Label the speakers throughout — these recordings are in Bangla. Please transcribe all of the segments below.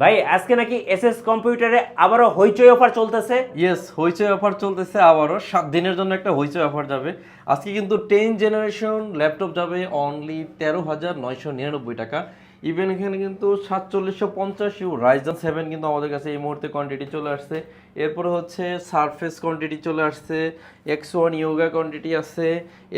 Speaker 1: ভাই, আজকে নাকি এসএস কম্পিউটারে আবারও হইচই অফার চলতেছে?
Speaker 2: ইয়েস হইচই অফার চলতেছে আবারও। সাত দিনের জন্য একটা হইচই অফার যাবে। আজকে কিন্তু টেন জেনারেশন ল্যাপটপ যাবে অনলি তেরো হাজার নয়শো নিরানব্বই টাকা। ইভেন এখানে কিন্তু সাতচল্লিশশো পঞ্চাশ রাইজন সেভেন কিন্তু আমাদের কাছে এই মুহূর্তে কোয়ান্টিটি চলে আসছে। এরপরে হচ্ছে সারফেস কোয়ান্টিটি চলে আসছে এক্স ওয়ান ইয়োগা কোয়ান্টিটি আছে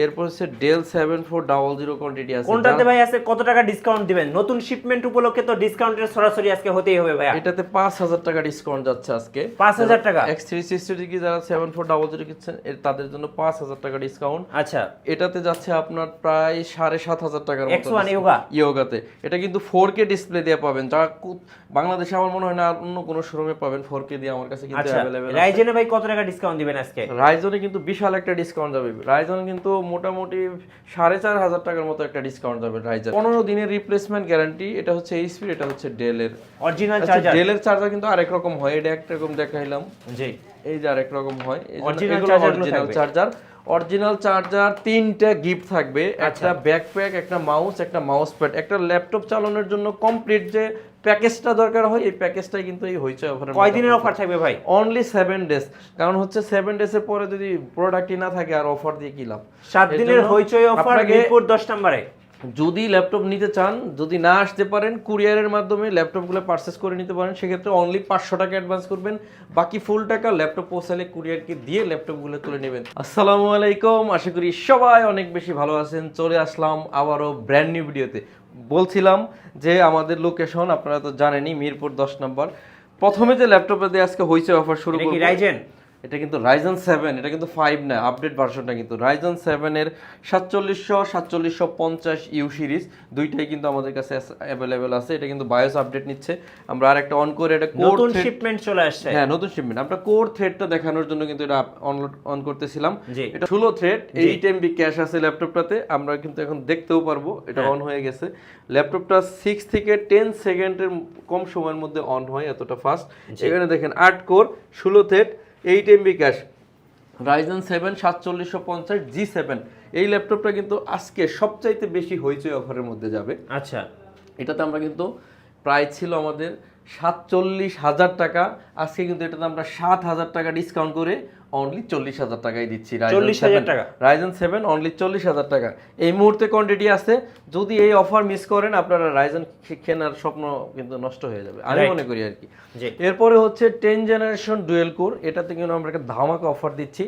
Speaker 2: এরপর হচ্ছে Dell seven four double zero quantity আছে।
Speaker 1: কোনটাতে ভাই আছে কত টাকা ডিসকাউন্ট দিবেন? নতুন শিপমেন্ট উপলক্ষে তো ডিসকাউন্টের সরাসরি আজকে হতেই হবে ভাইয়া।
Speaker 2: এটাতে পাঁচ হাজার টাকা ডিসকাউন্ট যাচ্ছে আজকে।
Speaker 1: 5,000 টাকা?
Speaker 2: এক্স থ্রি সিক্সটি কি যারা সেভেন ফোর ডাবল জিরো কিনছেন তাদের জন্য পাঁচ হাজার টাকা ডিসকাউন্ট
Speaker 1: আচ্ছা।
Speaker 2: এটাতে যাচ্ছে আপনার প্রায় সাড়ে সাত হাজার টাকার মতো
Speaker 1: X1 Yoga?
Speaker 2: ইয়োগাতে এটা কিন্তু ফোর কে ডিসপ্লে দিয়ে পাবেন। যা বাংলাদেশে আমার মনে হয় না অন্য কোনো শোরুমে পাবেন ফোর কে দিয়ে আমার কাছে কিন্তু
Speaker 1: রাইজেনে ভাই কত টাকা ডিসকাউন্ট দিবেন আজকে?
Speaker 2: রাইজনে কিন্তু বিশাল একটা ডিসকাউন্ট যাবে। রাইজন কিন্তু মোটামুটি সাড়ে চার হাজার টাকার মতো একটা ডিসকাউন্ট যাবে রাইজন পনেরো দিনের রিপ্লেসমেন্ট গ্যারান্টি এটা হচ্ছে এইচপি এটা হচ্ছে ডেলের
Speaker 1: অরিজিনাল চার্জার
Speaker 2: ডেলের চার্জার কিন্তু আরেক রকম হয় এটা রকম দেখাইলাম।
Speaker 1: জি।
Speaker 2: এই যে আরেক রকম হয় অরিজিনাল চার্জার অরিজিনাল চার্জার তিনটা গিফট থাকবে
Speaker 1: আচ্ছা।
Speaker 2: একটা ব্যাকপ্যাক একটা মাউস একটা মাউস প্যাড একটা ল্যাপটপ চালানোর জন্য কমপ্লিট যে প্যাকেজটা দরকার হয় এই প্যাকেজটাই কিন্তু এই হইচই অফারে
Speaker 1: কয় দিনের অফার থাকবে ভাই?
Speaker 2: অনলি সেভেন ডেজ কারণ হচ্ছে সেভেন ডেজের পরে যদি প্রোডাক্টই না থাকে আর অফার দিয়ে কি লাভ?
Speaker 1: সাত দিনের হইচই অফার মিরপুর দশ নম্বরে।
Speaker 2: যদি ল্যাপটপ নিতে চান যদি না আসতে পারেন কুরিয়ারের মাধ্যমে ল্যাপটপগুলো পারচেস করে নিতে পারেন সেক্ষেত্রে অনলি পাঁচশো টাকা অ্যাডভান্স করবেন। বাকি ফুল টাকা ল্যাপটপ পৌঁছালে কুরিয়ারকে দিয়ে ল্যাপটপগুলো তুলে নেবেন। আসসালামু আলাইকুম আশা করি সবাই অনেক বেশি ভালো আছেন। চলে আসলাম আবারও ব্র্যান্ড নিউ ভিডিওতে বলছিলাম যে আমাদের লোকেশন আপনারা তো জানেনই মিরপুর দশ নম্বর। প্রথমে যে ল্যাপটপে দিয়ে আজকে হয়েছে অফার শুরু করি
Speaker 1: রাইজেন
Speaker 2: এটা কিন্তু রাইজন সেভেন এটা কিন্তু ফাইভ না আপডেট ভার্সনটা কিন্তু। রাইজন সেভেনের সাতচল্লিশশো সাতচল্লিশশো পঞ্চাশ ইউ সিরিজ দুইটাই কিন্তু আমাদের কাছে অ্যাভেলেবেল আছে। এটা কিন্তু বায়োস আপডেট নিচ্ছে। আমরা আর একটা অন করে এটা
Speaker 1: নতুন শিপমেন্ট চলে আসছে।
Speaker 2: হ্যাঁ নতুন শিপমেন্ট আমরা কোর থ্রেডটা দেখানোর জন্য কিন্তু এটা অনলোড অন করতেছিলাম। এটা ষোলো থ্রেড এইট এমবি ক্যাশ আছে ল্যাপটপটাতে আমরা কিন্তু এখন দেখতেও পারব এটা
Speaker 1: হ্যাঁ।
Speaker 2: অন হয়ে গেছে। ল্যাপটপটা সিক্স থেকে টেন সেকেন্ডের কম সময়ের মধ্যে অন হয় এতটা ফাস্ট এখানে দেখেন আট কোর ষোলো thread eight MB cache Ryzen seven সাতচল্লিশশো পঞ্চাশ জি সেভেন এই ল্যাপটপটা কিন্তু আজকে সবচাইতে বেশি হইচই অফারের মধ্যে যাবে।
Speaker 1: আচ্ছা।
Speaker 2: এটাতে আমরা কিন্তু প্রায় ছিল আমাদের সাতচল্লিশ হাজার টাকা। আজকে কিন্তু এটাতে আমরা সাত হাজার টাকা ডিসকাউন্ট করে অনলি চল্লিশ হাজার দিচ্ছি
Speaker 1: 40,000 টাকা।
Speaker 2: রাইজন সেভেন অনলি চল্লিশ হাজার টাকা। এই মুহূর্তে কোয়ান্টিটি আছে যদি এই অফার মিস করেন আপনারা রাইজন কেনার স্বপ্ন কিন্তু নষ্ট হয়ে যাবে। আমি মনে করি আর কি। এরপরে হচ্ছে টেন জেনারেশন ডুয়েল কোর এটাতে কিন্তু আমরা একটা ধামাকা অফার দিচ্ছি।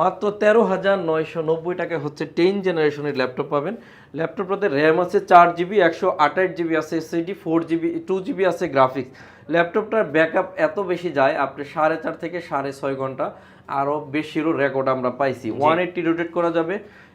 Speaker 2: মাত্র তেরো হাজার নয়শো নব্বই টাকায় হচ্ছে টেন জেনারেশনের ল্যাপটপ পাবেন। ল্যাপটপটাতে র্যাম আছে চার জিবি একশো আঠাশ জিবি আছে SSD four GB two GB আছে গ্রাফিক্স ল্যাপটপটার ব্যাকআপ এত বেশি যায় আপনি সাড়ে চার থেকে সাড়ে ছয় ঘণ্টা আরও বেশিরও রেকর্ড আমরা পাইছি। ওয়ান এইটটি রোটেট করা যাবে।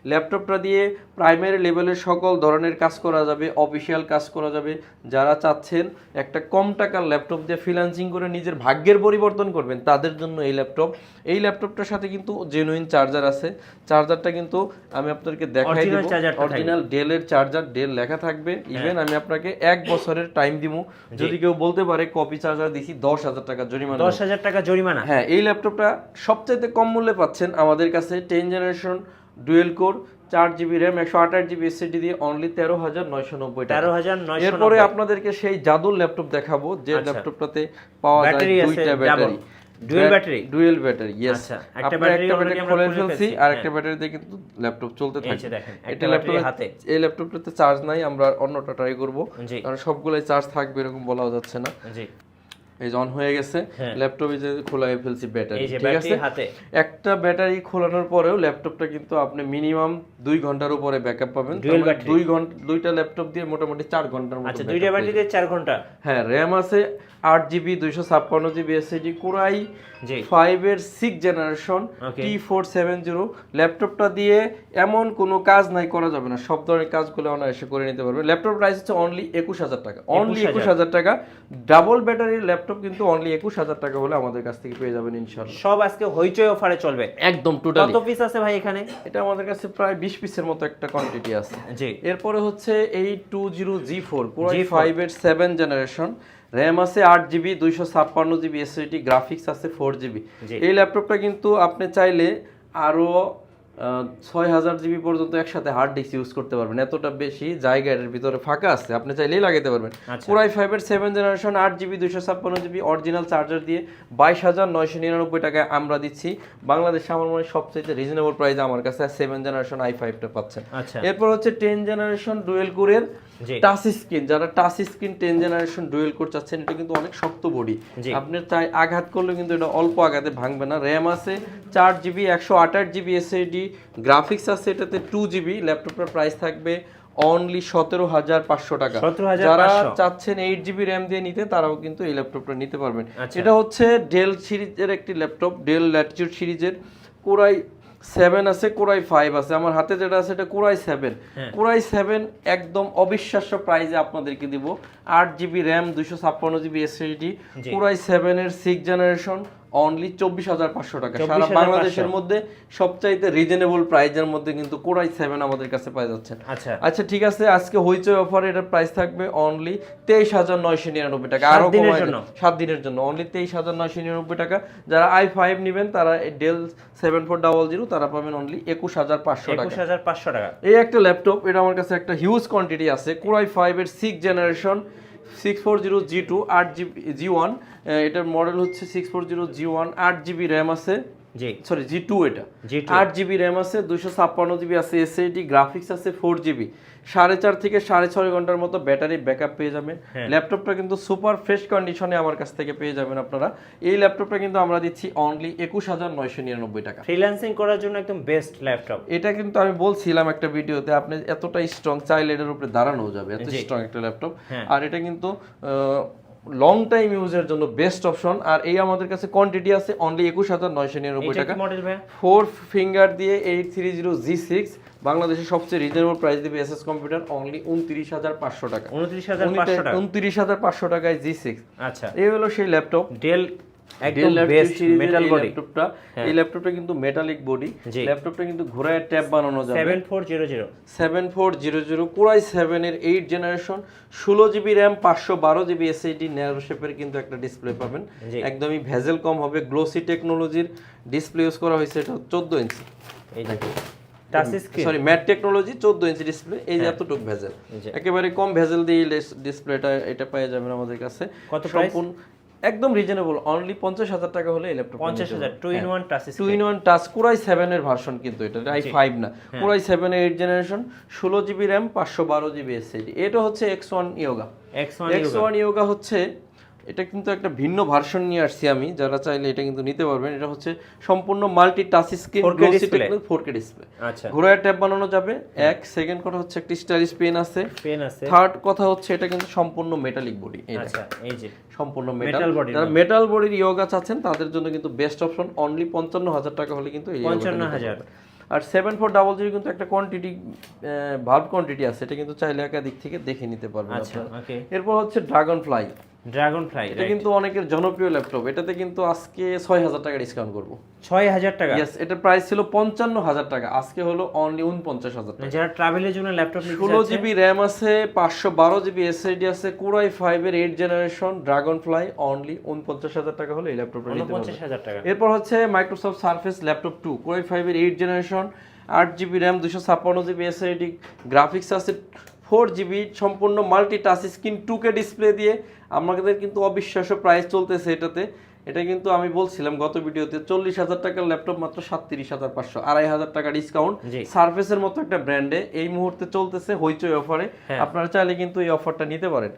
Speaker 2: ল্যাপটপটা দিয়ে প্রাইমারি লেভেলের সকল ধরনের কাজ করা যাবে অফিসিয়াল কাজ করা যাবে। যারা চাচ্ছেন একটা কম টাকার ল্যাপটপ দিয়ে ফ্রিল্যান্সিং করে নিজের ভাগ্যের পরিবর্তন করবেন তাদের জন্য এই ল্যাপটপ। এই ল্যাপটপটার সাথে কিন্তু জেনুইন চার্জার আছে। চার্জারটা কিন্তু আমি আপনাদেরকে দেখাই দেব। অরিজিনাল ডেলের চার্জার ডেল লেখা থাকবে। ইভেন আমি আপনাকে এক বছরের টাইম দিব। যদি কেউ বলতে পারে কপি চার্জার দিছি দশ হাজার টাকা জরিমানা
Speaker 1: দশ হাজার টাকা জরিমানা।
Speaker 2: হ্যাঁ এই ল্যাপটপটা সবচাইতে কম মূল্যে পাচ্ছেন আমাদের কাছে টেন জেনারেশন ডুয়েল কোর চার জিবি র্যাম একশো আঠাশ জিবি এসএসডি দিয়ে অনলি তেরো হাজার নয়শো নব্বই টাকা।
Speaker 1: তেরো হাজার
Speaker 2: এরপরে আপনাদেরকে সেই জাদুর ল্যাপটপ দেখাবো যে
Speaker 1: আচ্ছা।
Speaker 2: ল্যাপটপটাতে পাওয়া যায় দুইটা ব্যাটারি? Dual battery? ইয়েস
Speaker 1: আচ্ছা, একটা
Speaker 2: একটা ব্যাটারি খুলে ফেলছি আর
Speaker 1: হ্যাঁ।
Speaker 2: একটা ব্যাটারি দিয়ে কিন্তু ল্যাপটপ চলতে থাকে।
Speaker 1: দেখেন,
Speaker 2: এটা ল্যাপটপ
Speaker 1: হাতে।
Speaker 2: এই ল্যাপটপটাতে চার্জ নাই আমরা অন্যটা ট্রাই করব। কারণ সবগুলাই চার্জ থাকবে এরকম বলাও যাচ্ছে না।
Speaker 1: জি।
Speaker 2: এই যে অন হয়ে গেছে। ল্যাপটপে যে খোলাই ফেলছি ব্যাটারি ঠিক আছে? একটা ব্যাটারি খোলানোর পরেও ল্যাপটপটা কিন্তু আপনি মিনিমাম দুই ঘণ্টার উপরে ব্যাকআপ পাবেন। মানে। দুই ঘণ্টা দুইটা ল্যাপটপ দিয়ে মোটামুটি চার ঘণ্টার মতো
Speaker 1: আচ্ছা দুইটা
Speaker 2: ব্যাটারি
Speaker 1: দিয়ে চার ঘণ্টা?
Speaker 2: হ্যাঁ র্যাম আছে আট জিবি দুইশো ছাপ্পান্ন GB SSD core i five এর six generation. T four seven zero ল্যাপটপটা দিয়ে এমন কোনো কাজ নাই করা যাবে না। সব ধরনের কাজগুলো অনায়াসে করে নিতে পারবে। ল্যাপটপ প্রাইস হচ্ছে অনলি একুশ হাজার টাকা। অনলি
Speaker 1: 21,000
Speaker 2: একুশ হাজার টাকা। ডাবল ব্যাটারির ল্যাপটপ কিন্তু অনলি একুশ হাজার টাকা হলে আমাদের কাছ থেকে পেয়ে যাবেন ইনশাল্লাহ
Speaker 1: সব আজকে হইচই অফারে চলবে।
Speaker 2: একদম টোটালি
Speaker 1: কত পিস আছে ভাই এখানে?
Speaker 2: এটা আমাদের কাছে প্রায় বিশ পিসের মতো একটা কোয়ান্টিটি আছে।
Speaker 1: জি।
Speaker 2: এরপরে হচ্ছে এই two zero G four
Speaker 1: G4
Speaker 2: five এর সেভেন জেনারেশন র্যাম আছে আট জিবি দুইশো ছাপ্পান্ন জিবি এসএসডি গ্রাফিক্স আছে ফোর জিবি। এই ল্যাপটপটা কিন্তু আপনি চাইলে আরও ছয় হাজার জিবি পর্যন্ত একসাথে হার্ড ডিস্ক ইউজ করতে পারবেন। এতটা বেশি জায়গা এর ভিতরে ফাঁকা আছে আপনি চাইলেই লাগাতে পারবেন। কোরাই ফাইভের সেভেন জেনারেশন আট জিবি দুশো ছাপ্পান্ন জিবি অরিজিনাল চার্জার দিয়ে বাইশ হাজার নয়শো নিরানব্বই টাকায় আমরা দিচ্ছি। বাংলাদেশে আমার মনে হয় সবচেয়ে রিজনেবল প্রাইসে আমার কাছে সেভেন জেনারেশন আই ফাইভটা পাচ্ছেন।
Speaker 1: আচ্ছা।
Speaker 2: এরপর হচ্ছে টেন জেনারেশন ডুয়েল কোরের টাচ স্ক্রিন যারা touch screen ten generation dual core চাচ্ছেন এটা কিন্তু অনেক শক্ত বডি। আপনি চাই আঘাত করলে কিন্তু এটা অল্প আঘাতে ভাঙবে না। র্যাম আছে চার জিবি একশো আঠাশ জিবি এসএডি গ্রাফিক্স আছে এটাতে টু জিবি ল্যাপটপের প্রাইস থাকবে অনলি সতেরো হাজার পাঁচশো টাকা। যারা চাচ্ছেন এইট জিবি র্যাম দিয়ে নিতে তারাও কিন্তু এই ল্যাপটপটা নিতে পারবেন।
Speaker 1: আচ্ছা।
Speaker 2: এটা হচ্ছে ডেল সিরিজের একটি ল্যাপটপ ডেল ল্যাটিটিউড সিরিজের। কোরাই সেভেন আছে কোরাই ফাইভ আছে। আমার হাতে যেটা আছে এটা core i seven
Speaker 1: core i
Speaker 2: core i seven একদম অবিশ্বাস্য প্রাইজে আপনাদেরকে দিব। আট জিবি র্যাম দুশো ছাপ্পান্ন জিবি এসএসডি
Speaker 1: জি।
Speaker 2: কোরাই সেভেনের সিক্স জেনারেশন অনলি চব্বিশ হাজার পাঁচশো টাকা। সারা বাংলাদেশের মধ্যে সবচাইতে রিজনেবল প্রাইজের মধ্যে কিন্তু কোরাই সেভেন আমাদের কাছে পাওয়া যাচ্ছেন
Speaker 1: আচ্ছা।
Speaker 2: আচ্ছা ঠিক আছে আজকে হইচই অফারে এটার প্রাইস থাকবে অনলি তেইশ হাজার নয়শো নিরানব্বই টাকা।
Speaker 1: আরও?
Speaker 2: সাত দিনের জন্য। অনলি তেইশ হাজার নয়শো নিরানব্বই টাকা। যারা আই ফাইভ নেবেন তারা Dell seven four double zero তারা পাবেন অনলি একুশ হাজার পাঁচশো টাকা।
Speaker 1: একুশ হাজার পাঁচশো টাকা।
Speaker 2: এই একটা ল্যাপটপ এটা আমার কাছে একটা হিউজ কোয়ান্টিটি আছে। কোরাই ফাইভ এর six generation six four zero G two আট জিবি জি ওয়ান এটার মডেল হচ্ছে six four zero G one আট জিবি র্যাম আছে।
Speaker 1: জি।
Speaker 2: সরি জি টু এটা। আট জিবি র্যাম আছে দুশো ছাপ্পান্ন জিবি আছে এসএডি গ্রাফিক্স আছে ফোর জিবি সাড়ে চার থেকে সাড়ে ছয় ঘণ্টার মতো ব্যাটারি ব্যাকআপ পেয়ে যাবেন। ল্যাপটপটা কিন্তু সুপার ফ্রেশ কন্ডিশনে আমার কাছ থেকে পেয়ে যাবেন আপনারা। এই ল্যাপটপটা কিন্তু আমরা দিচ্ছি অনলি একুশ হাজার নয়শো নিরানব্বই টাকা।
Speaker 1: ফ্রিল্যান্সিং করার জন্য একদম বেস্ট ল্যাপটপ
Speaker 2: এটা কিন্তু আমি বলছিলাম একটা ভিডিওতে আপনি এতটা স্ট্রং চাইলে এটার উপরে দাঁড়ানো যাবে। এত স্ট্রং একটা ল্যাপটপ। আর এটা কিন্তু লং টাইম ইউজের জন্য বেস্ট অপশন আর এই আমাদের কাছে কোয়ান্টিটি আছে অনলি একুশ হাজার নয়শো নিরানব্বই টাকা। ফোর ফিঙ্গার দিয়ে eight three zero G six বাংলাদেশের সবচেয়ে রিজনেবল প্রাইস দিবে এসএস কম্পিউটার অনলি উনত্রিশ হাজার পাঁচশো টাকা।
Speaker 1: উনত্রিশ হাজার
Speaker 2: উনত্রিশ হাজার পাঁচশো টাকায় জি সিক্স
Speaker 1: আচ্ছা।
Speaker 2: এই হলো সেই ল্যাপটপ
Speaker 1: ডেল একদম বেস্ট মেটাল বডি
Speaker 2: ল্যাপটপটা এই ল্যাপটপটা কিন্তু মেটালিক বডি ল্যাপটপটা কিন্তু ঘোড়ায় ট্যাব বানানো যাবে।
Speaker 1: Seven four zero zero
Speaker 2: seven four zero zero core i সেভেনের এইট জেনারেশন ষোলো জিবি র্যাম পাঁচশো বারো জিবি এসএইডি ন্যারো শেপের কিন্তু একটা ডিসপ্লে পাবেন। একদমই ভেজেল কম হবে গ্লোসি টেকনোলজির ডিসপ্লে ইউজ করা হয়েছে এটা চোদ্দ ইঞ্চি
Speaker 1: এই যে touch screen
Speaker 2: sorry matte technology চোদ্দ ইঞ্চি ডিসপ্লে এই যে এতটুক ভেজেল। একেবারে কম ভেজেল দিয়ে ডিসপ্লেটা এটা পেয়ে যাবেন আমাদের কাছে।
Speaker 1: কত
Speaker 2: সম্পূর্ণ একদম রিজনেবল অনলি পঞ্চাশ হাজার টাকা হলে এই ল্যাপটপ
Speaker 1: পঞ্চাশ হাজার two in one touch
Speaker 2: two in one touch core i seven এর ভার্সন কিন্তু এটা আই ফাইভ না। Core i seven eight generation ষোলো জিবি র্যাম পাঁচশো বারো জিবি এসএসডি এটা হচ্ছে X one Yoga
Speaker 1: X one
Speaker 2: Yoga হচ্ছে এটা কিন্তু একটা ভিন্ন ভার্সন নিয়ে আসছি আমি। যারা চাইলে এটা কিন্তু নিতে পারবেন। এটা হচ্ছে সম্পূর্ণ multi touch screen four K display
Speaker 1: আচ্ছা।
Speaker 2: ঘোড়ায় ট্যাব বানানো যাবে। এক সেকেন্ড কথা হচ্ছে একটি স্টাইলিশ পেন আছে।
Speaker 1: পেন আছে।
Speaker 2: থার্ড কথা হচ্ছে এটা কিন্তু সম্পূর্ণ মেটালিক বডি
Speaker 1: আচ্ছা এই যে
Speaker 2: সম্পূর্ণ মেটাল
Speaker 1: body
Speaker 2: যারা মেটাল বডির ইয়োগা চাচ্ছেন তাদের জন্য কিন্তু বেস্ট অপশন অনলি পঞ্চান্ন হাজার টাকা হলে কিন্তু এই
Speaker 1: পঞ্চান্ন হাজার।
Speaker 2: আর সেভেন ফোর ডাবল জিরো কিন্তু একটা কোয়ান্টিটি ভাল্ব কোয়ান্টিটি আছে। এটা কিন্তু চাইলে একাধিক থেকে দেখে নিতে পারবেন
Speaker 1: আচ্ছা ওকে
Speaker 2: এরপর হচ্ছে ড্রাগন ফ্লাই
Speaker 1: ড্রাগন ফ্লাই
Speaker 2: এটা কিন্তু অনেকের জনপ্রিয় ল্যাপটপ। এটাতে কিন্তু আজকে ছয় হাজার টাকা ডিসকাউন্ট করব।
Speaker 1: ছয় হাজার টাকা?
Speaker 2: ইয়েস এটার প্রাইস ছিল পঞ্চান্ন হাজার টাকা। আজকে হলো অনলি উনপঞ্চাশ হাজার টাকা।
Speaker 1: যারা ট্রাভেলের জন্য ল্যাপটপ
Speaker 2: ষোলো জিবি র্যাম আছে পাঁচশো বারো জিবি এসএসডি আছে কুরাই ফাইভ এর eight generation dragon fly only উনপঞ্চাশ হাজার টাকা হলে এই ল্যাপটপটা
Speaker 1: উনপঞ্চাশ হাজার টাকা।
Speaker 2: এরপর হচ্ছে Microsoft Surface laptop two core i ফাইভের এইট জেনারেশন আট জিবি র্যাম দুশো ছাপ্পান্ন জিবি এসএডি গ্রাফিক্স আছে ফোর জিবি সম্পূর্ণ multi touch screen two K display দিয়ে। আমাদের কিন্তু অবিশ্বাস্য প্রাইস চলতেছে এটাতে। এটা কিন্তু আমি বলছিলাম গত ভিডিওতে চল্লিশ হাজার টাকার ল্যাপটপ মাত্র সাতত্রিশ হাজার পাঁচশো আড়াই হাজার টাকা ডিসকাউন্ট। সার্ফেসের মতো একটা ব্র্যান্ডে এই মুহূর্তে চলতেছে হইচই অফারে
Speaker 1: হ্যাঁ।
Speaker 2: আপনারা চাইলে কিন্তু এই অফারটা নিতে পারেন।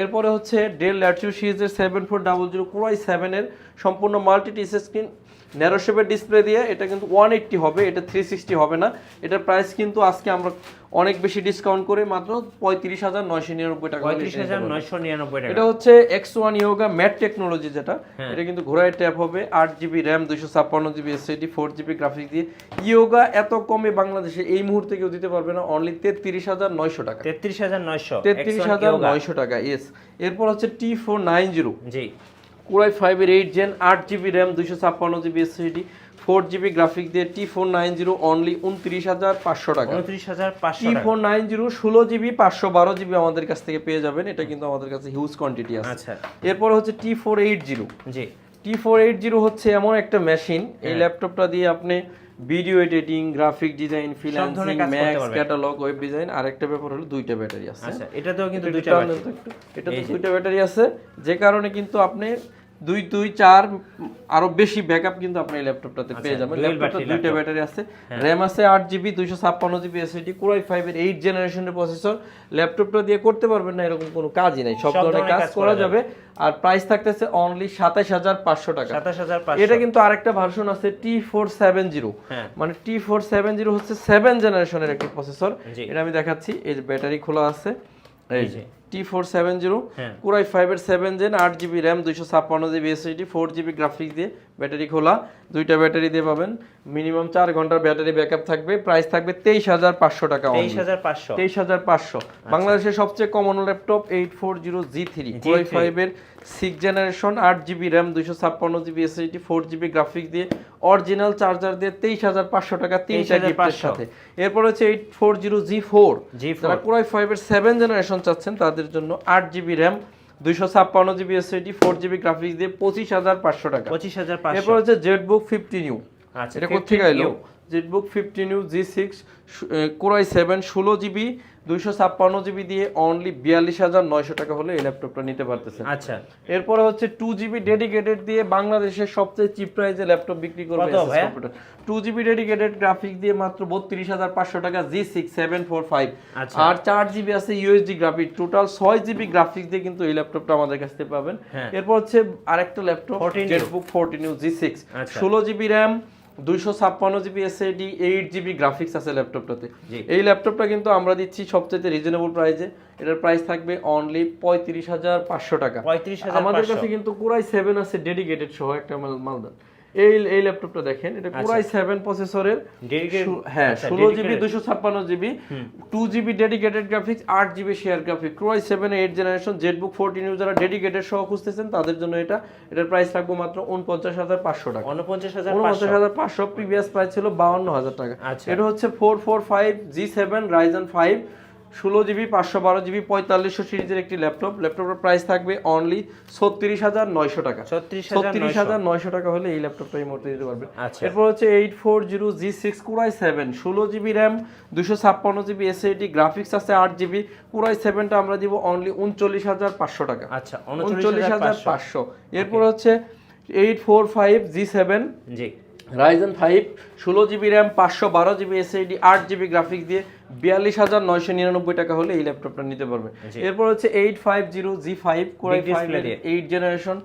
Speaker 2: এরপরে হচ্ছে ডেল ল্যাটিউ সিরিজের seven four double zero core i সেভেনের সম্পূর্ণ মাল্টি টিস স্ক্রিন ন্যারো শেপের ডিসপ্লে দিয়ে এটা কিন্তু ওয়ান এইট্টি হবে এটা থ্রি সিক্সটি হবে না। এটার প্রাইস কিন্তু আজকে আমরা অনেক বেশি ডিসকাউন্ট করে মাত্র পঁয়ত্রিশ হাজার নয়শো নিরানব্বই টাকা
Speaker 1: পঁয়ত্রিশ হাজার নয়শো নিরানব্বই টাকা।
Speaker 2: এটা হচ্ছে X one Yoga matte technology যেটা
Speaker 1: হ্যাঁ।
Speaker 2: এটা কিন্তু ঘোড়ায় ট্যাপ হবে আট জিবি র্যাম দুশো ছাপ্পান্ন GB SSD four GB graphics দিয়ে। ইয়োগা এত কমে বাংলাদেশে এই মুহূর্তে কেউ দিতে পারবে না অনলি তেত্রিশ হাজার নয়শো টাকা।
Speaker 1: তেত্রিশ হাজার নয়শো
Speaker 2: তেত্রিশ হাজার নয়শো টাকা ইয়েস এরপর হচ্ছে T four nine zero
Speaker 1: G.
Speaker 2: Core i ফাইভের এইট জেন আট জিবি র্যাম দুশো ছাপ্পান্ন GB S SSD four GB graphic দিয়ে T four nine zero only উনত্রিশ হাজার পাঁচশো টাকা।
Speaker 1: উনত্রিশ হাজার পাঁচশো
Speaker 2: টি ফোর নাইন জিরো ষোলো জিবি পাঁচশো বারো জিবি আমাদের কাছ থেকে পেয়ে যাবেন এটা কিন্তু আমাদের কাছে হিউজ কোয়ান্টিটি আছে।
Speaker 1: আচ্ছা।
Speaker 2: এরপর হচ্ছে T four eight zero
Speaker 1: G.
Speaker 2: T four eight zero হচ্ছে এমন একটা মেশিন এই। ল্যাপটপটা দিয়ে আপনি video editing graphic design freelancing max catalog web design আর একটা ব্যাপার হলো দুইটা ব্যাটারি আছে
Speaker 1: আচ্ছা এটাতেও কিন্তু দুইটা ব্যাটারি।
Speaker 2: এটা দুইটা ব্যাটারি আছে যে কারণে কিন্তু আপনি দুই দুই চার আরও বেশি ব্যাকআপ কিন্তু আপনি এই ল্যাপটপটাতে পেয়ে যাবেন। ল্যাপটপটা দুইটা ব্যাটারি আছে। র্যাম আছে আট জিবি দুইশো ছাপ্পান্ন GB SSD core i five এর এইট জেনারেশনের প্রসেসর ল্যাপটপটা দিয়ে করতে পারবেন না এরকম কোনো কাজই নাই। সব ধরনের কাজ করা যাবে। আর প্রাইস থাকতেছে অনলি সাতাশ হাজার পাঁচশো টাকা। এটা কিন্তু আরেকটা ভার্সন আছে টি ফোর সেভেন জিরো। মানে টি ফোর সেভেন জিরো হচ্ছে সেভেন জেনারেশনের একটি প্রসেসর এটা আমি দেখাচ্ছি। এই যে ব্যাটারি খোলা আছে। এই যে। T four seven zero. Core i ফাইভের সেভেন জেন আট জিবি র্যাম দুইশো ছাপ্পান্ন GB SSD four GB graphics দিয়ে ব্যাটারি খোলা দুইটা ব্যাটারি দিয়ে পাবেন। মিনিমাম চার ঘণ্টার ব্যাটারি ব্যাকআপ থাকবে প্রাইস থাকবে তেইশ হাজার পাঁচশো টাকা
Speaker 1: তেইশ হাজার পাঁচশো।
Speaker 2: পাঁচশো। বাংলাদেশের সবচেয়ে common laptop eight four zero G three core i ফাইভের সিক্স জেনারেশন আট জিবি র্যাম দুইশো ছাপ্পান্ন GB S SSD four GB graphics দিয়ে অরিজিনাল চার্জার দিয়ে তেইশ হাজার পাঁচশো টাকা তিনটা গিফটের
Speaker 1: 23,500
Speaker 2: সাথে। এরপর হচ্ছে eight four zero G four
Speaker 1: G4
Speaker 2: যারা কোরাই ফাইভের সেভেন জেনারেশন চাচ্ছেন তাদের জন্য আট জিবি র্যাম দুইশো ছাপ্পান্ন GB SSD four GB graphics দিয়ে পঁচিশ হাজার পাঁচশো টাকা।
Speaker 1: পঁচিশ হাজার পাঁচশো।
Speaker 2: এরপর হচ্ছে জেটবুক ফিফটি নিউ
Speaker 1: আচ্ছা,
Speaker 2: এটা
Speaker 1: 15
Speaker 2: কোথেকে এলো?
Speaker 1: new।
Speaker 2: ZBook fifty new G six core i seven ষোলো জিবি দুইশো ছাপ্পান্ন জিবি দিয়ে অনলি বিয়াল্লিশ হাজার নয়শো টাকা হলে এই ল্যাপটপটা নিতে পারতেছেন
Speaker 1: আচ্ছা
Speaker 2: এরপরে হচ্ছে টু জিবি ডেডিকেটেড দিয়ে বাংলাদেশের সবচেয়ে চিপ প্রাইসে ল্যাপটপ বিক্রি করবে? টু জিবি ডেডিকেটেড গ্রাফিক্স দিয়ে মাত্র বত্রিশ হাজার পাঁচশো টাকা G six seven four five. আর চার জিবি আছে ইউএসডি গ্রাফিক টোটাল ছয় জিবি গ্রাফিক্স দিয়ে কিন্তু এই ল্যাপটপটা আমাদের কাছ থেকে পাবেন
Speaker 1: হ্যাঁ।
Speaker 2: এরপর হচ্ছে আরেকটা laptop
Speaker 1: 14
Speaker 2: ZBook fourteen U G six. ষোলো জিবি র্যাম দুইশো ছাপ্পান্ন GB SSD eight GB graphics আছে ল্যাপটপটাতে। এই ল্যাপটপটা কিন্তু আমরা দিচ্ছি সবচেয়ে রিজনেবল প্রাইসে এটার প্রাইস থাকবে অনলি পঁয়ত্রিশ হাজার পাঁচশো টাকা।
Speaker 1: পঁয়ত্রিশ হাজার
Speaker 2: আমাদের কাছে কিন্তু কুরাই সেভেন আছে ডেডিকেটেড সহ একটা মাল মালদার। এই এই ল্যাপটপটা দেখেন এটা কুরাই সেভেন প্রসেসরের হ্যাঁ ষোলো জিবি। দুশো ছাপ্পান্ন GB two GB dedicated graphics আট জিবি শেয়ার গ্রাফিক ক্রয় seven eight generation ZBook fourteen যারা ডেডিকেটেড সহ খুঁজতেছেন তাদের জন্য এটা। এটার প্রাইস থাকবে মাত্র উনপঞ্চাশ হাজার পাঁচশো টাকা।
Speaker 1: উনপঞ্চাশ হাজার
Speaker 2: উনপঞ্চাশ হাজার পাঁচশো প্রিভিয়াস প্রাইস ছিল বাউন্ন হাজার টাকা।
Speaker 1: আচ্ছা।
Speaker 2: এটা হচ্ছে four four five G seven Ryzen five ষোলো জিবি পাঁচশো বারো জিবি পঁয়তাল্লিশশো সিরিজের একটি ল্যাপটপ। ল্যাপটপের প্রাইস থাকবে অনলি ছত্রিশ হাজার নয়শো টাকা।
Speaker 1: ছত্রিশ হাজার
Speaker 2: নয়শো। টাকা হলে এই ল্যাপটপটা এই মুহূর্তে দিতে পারবেন
Speaker 1: আচ্ছা।
Speaker 2: এরপর হচ্ছে eight four zero G six core i seven ষোলো জিবি র্যাম দুশো ছাপ্পান্ন জিবি এস এসএডি গ্রাফিক্স আছে আট জিবি কুরাই সেভেনটা আমরা দিব অনলি উনচল্লিশ হাজার পাঁচশো টাকা।
Speaker 1: আচ্ছা
Speaker 2: উনচল্লিশ হাজার পাঁচশো। এরপর হচ্ছে eight four five G seven.
Speaker 1: জি।
Speaker 2: রাইজেন ফাইভ ষোলো জিবি র্যাম পাঁচশো বারো জিবি এসএডি আট জিবি গ্রাফিক্স দিয়ে বিয়াল্লিশ হাজার নয়শো নিরানব্বই টাকা হলে এই ল্যাপটপটা নিতে পারবে। এরপর হচ্ছে eight five zero G five. Eight generation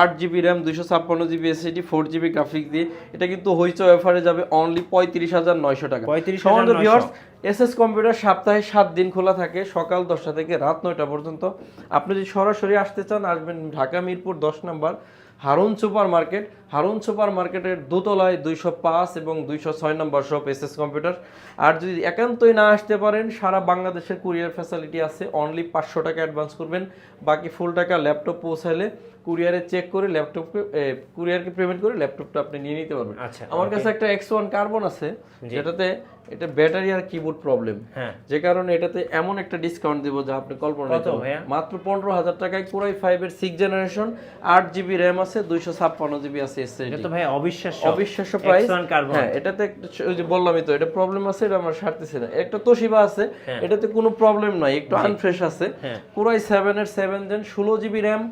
Speaker 2: আট জিবি র্যাম দুশো ছাপ্পান্ন GB SSD four GB graphics দিয়ে। এটা কিন্তু হইচ অফারে যাবে অনলি পঁয়ত্রিশ হাজার নয়শো টাকা।
Speaker 1: 35,900
Speaker 2: এস এস কম্পিউটার সপ্তাহে সাত দিন খোলা থাকে, সকাল দশটা থেকে রাত নয়টা পর্যন্ত। আপনি যদি সরাসরি আসতে চান, আসবেন ঢাকা মিরপুর দশ নম্বর, Harun super market Harun super মার্কেটের দোতলায় দুইশো পাঁচ এবং দুইশো ছয় নম্বর শপ এস এস কম্পিউটার। আর যদি একান্তই না আসতে পারেন, সারা বাংলাদেশের কুরিয়ার ফ্যাসিলিটি আছে, অনলি পাঁচশো টাকা অ্যাডভান্স করবেন। বাকি ফুল টাকা ল্যাপটপ পৌঁছালে কুরিয়ারে চেক করে ল্যাপটপকে কুরিয়ারকে পেমেন্ট করে ল্যাপটপটা আপনি নিয়ে নিতে পারবেন।
Speaker 1: আচ্ছা,
Speaker 2: আমার কাছে একটা এক্স ওয়ান কার্বন আছে যেটাতে এটা ব্যাটারি আর কিবোর্ড প্রবলেম
Speaker 1: হ্যাঁ।
Speaker 2: যে কারণে এটাতে এমন একটা ডিসকাউন্ট দিব যা আপনি কল্পনা করতে পারবেন। মাত্র পনেরো হাজার টাকায় কোরাই ফাইভ এর সিক্স জেনারেশন আট জিবি র্যাম আছে দুইশো ছাপ্পান্ন জিবি আছে এসএসডি
Speaker 1: তো ভাই অবিশ্বাস্য।
Speaker 2: অবিশ্বাস্য প্রাইস হ্যাঁ এটাতে ওই যে বললামই তো এটা প্রবলেম আছে এটা আমার সারতেছে না। একটা তোশিবা আছে
Speaker 1: হ্যাঁ।
Speaker 2: এটাতে কোনো প্রবলেম নাই একটু আনফ্রেশ আছে।
Speaker 1: হ্যাঁ।
Speaker 2: কোরাই সেভেন এর সেভেন জেন ষোলো জিবি র্যাম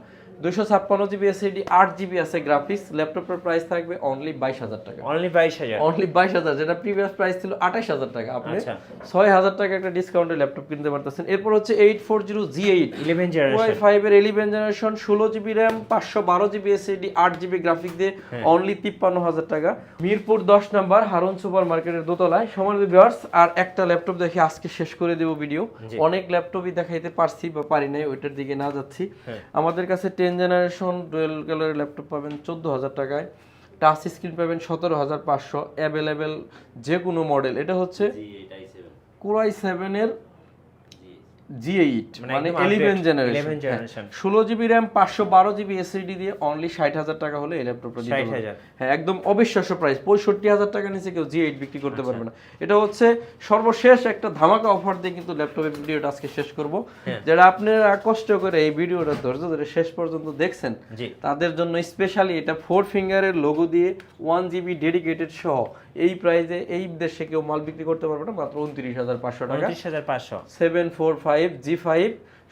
Speaker 2: দুইশো ছাপ্পান্ন জিবি এসএসডি আট জিবি আছে গ্রাফিক্স ল্যাপটপের প্রাইস থাকবে অনলি বাইশ হাজার টাকা।
Speaker 1: অনলি বাইশ হাজার।
Speaker 2: অনলি বাইশ হাজার যেটা প্রিভিয়াস প্রাইস ছিল আঠাশ হাজার টাকা। আপনি
Speaker 1: আচ্ছা।
Speaker 2: ছয় হাজার টাকা একটা ডিসকাউন্টে ল্যাপটপ কিনতে পারতেছেন। এরপর হচ্ছে eight four zero G eight
Speaker 1: eleven
Speaker 2: Y eleven generation ষোলো জিবি র্যাম পাঁচশো বারো জিবি এসএডি আট জিবি গ্রাফিক দিয়ে
Speaker 1: হ্যাঁ।
Speaker 2: অনলি তিপ্পান্ন হাজার টাকা। মিরপুর দশ নাম্বার হারুন সুপার মার্কেটের দোতলায় ভিউয়ার্স আর একটা ল্যাপটপ দেখে আজকে শেষ করে দেব ভিডিও। অনেক ল্যাপটপই দেখাইতে পারছি বা পারি নাই ওইটার দিকে না যাচ্ছি।
Speaker 1: হ্যাঁ।
Speaker 2: আমাদের কাছে ten generation dual gallery laptop পাবেন চোদ্দ হাজার টাকায়। টাচ স্ক্রিন পাবেন সতেরো হাজার পাঁচশো। অ্যাভেলেবেল যে কোনো মডেল এটা হচ্ছে কোরাই সেভেনের জি এইট
Speaker 1: মানে
Speaker 2: মানে ইলেভেন
Speaker 1: update,
Speaker 2: জেনারেশন
Speaker 1: 11 generation।
Speaker 2: ষোলো জিবি র্যাম পাঁচশো বারো জিবি এসএসডি দিয়ে অনলি ষাট হাজার টাকা হলে এই ল্যাপটপটা দিতে হ্যাঁ একদম অবিশ্বাস্য প্রাইস পঁয়ষট্টি হাজার টাকা নিচে কেউ বিক্রি করতে
Speaker 1: আচ্ছা।
Speaker 2: পারবে না। এটা হচ্ছে সর্বশেষ একটা ধামাকা অফার দিয়ে কিন্তু ল্যাপটপের ভিডিওটা আজকে শেষ করব।
Speaker 1: হ্যাঁ।
Speaker 2: যারা আপনারা কষ্ট করে এই ভিডিওটা ধৈর্য ধরে শেষ পর্যন্ত দেখছেন তাদের জন্য স্পেশালি এটা ফোর ফিঙ্গারের লোগো দিয়ে ওয়ান জিবি ডেডিকেটেড সহ এই প্রাইজে এই দেশে কেউ মাল বিক্রি করতে পারবে না মাত্র উনত্রিশ হাজার পাঁচশো টাকা।
Speaker 1: উনত্রিশ হাজার পাঁচশো।
Speaker 2: Seven four five G five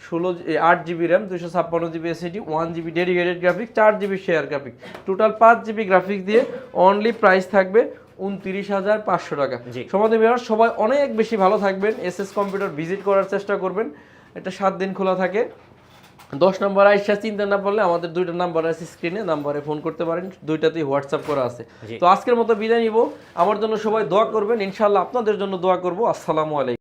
Speaker 2: ষোলো আট জিবি র্যাম দুশো ছাপ্পান্ন GB SSD one GB dedicated graphic চার জিবি শেয়ার গ্রাফিক টোটাল পাঁচ জিবি গ্রাফিক দিয়ে অনলি প্রাইস থাকবে উনত্রিশ হাজার পাঁচশো টাকা। সমাধি মেয়র সবাই অনেক বেশি ভালো থাকবেন এস এস কম্পিউটার ভিজিট করার চেষ্টা করবেন। এটা সাত দিন খোলা থাকে। দশ নম্বর আইসা চিন্তা না পারলে আমাদের দুইটা নাম্বার আছে স্ক্রিনে নাম্বারে ফোন করতে পারেন দুইটাতেই হোয়াটসঅ্যাপ করা আছে। তো আজকের মতো বিদায় নিব। আমার জন্য সবাই দোয়া করবেন ইনশাল্লাহ আপনাদের জন্য দোয়া করব। আসসালামু আলাইকুম।